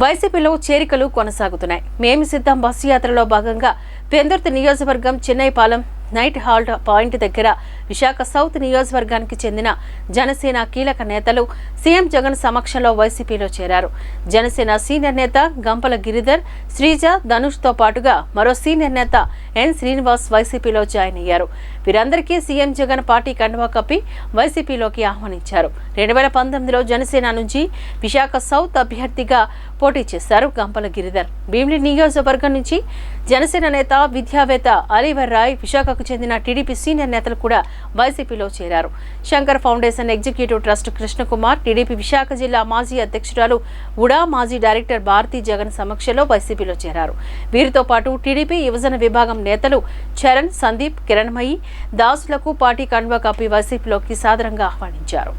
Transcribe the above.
వైసీపీలో చేరికలు కొనసాగుతున్నాయి. మేమి సిద్ధం బస్సు యాత్రలో భాగంగా పెందుర్తి నియోజకవర్గం చెన్నైపాలెం నైట్ హాల్ట్ పాయింట్ దగ్గర విశాఖ సౌత్ నియోజకవర్గానికి చెందిన జనసేన కీలక నేతలు సీఎం జగన్ సమక్షంలో వైసీపీలో చేరారు. జనసేన సీనియర్ నేత గంపల గిరిధర్ శ్రీజ ధనుష్తో పాటుగా మరో సీనియర్ నేత ఎన్ శ్రీనివాస్ వైసీపీలో జాయిన్ అయ్యారు. వీరందరికీ సీఎం జగన్ పార్టీ కండువా కప్పి వైసీపీలోకి ఆహ్వానించారు. రెండు వేల పంతొమ్మిదిలో జనసేన నుంచి విశాఖ సౌత్ అభ్యర్థిగా పోటీ చేశారు గంపల గిరిధర్. భీమిలి నియోజకవర్గం నుంచి జనసేన నేత విద్యావేత్త అలీవర్ రాయ్ విశాఖకు చెందిన టీడీపీ సీనియర్ నేతలు కూడా వైసీపీలో చేరారు. Shankar foundation executive trust Krishnakumar TDP Visakha జిల్లా మాజీ అధ్యక్షురాలు ఉడా మాజీ డైరెక్టర్ భారతీ జగన్ సమక్షంలో వైసీపీలో చేరారు. వీరితో పాటు టీడీపీ యువజన విభాగం నేతలు చరణ్ సందీప్ కిరణ్మయి దాసులకు పార్టీ కండువా కప్పి వైసీపీలోకి సాదరంగా ఆహ్వానించారు.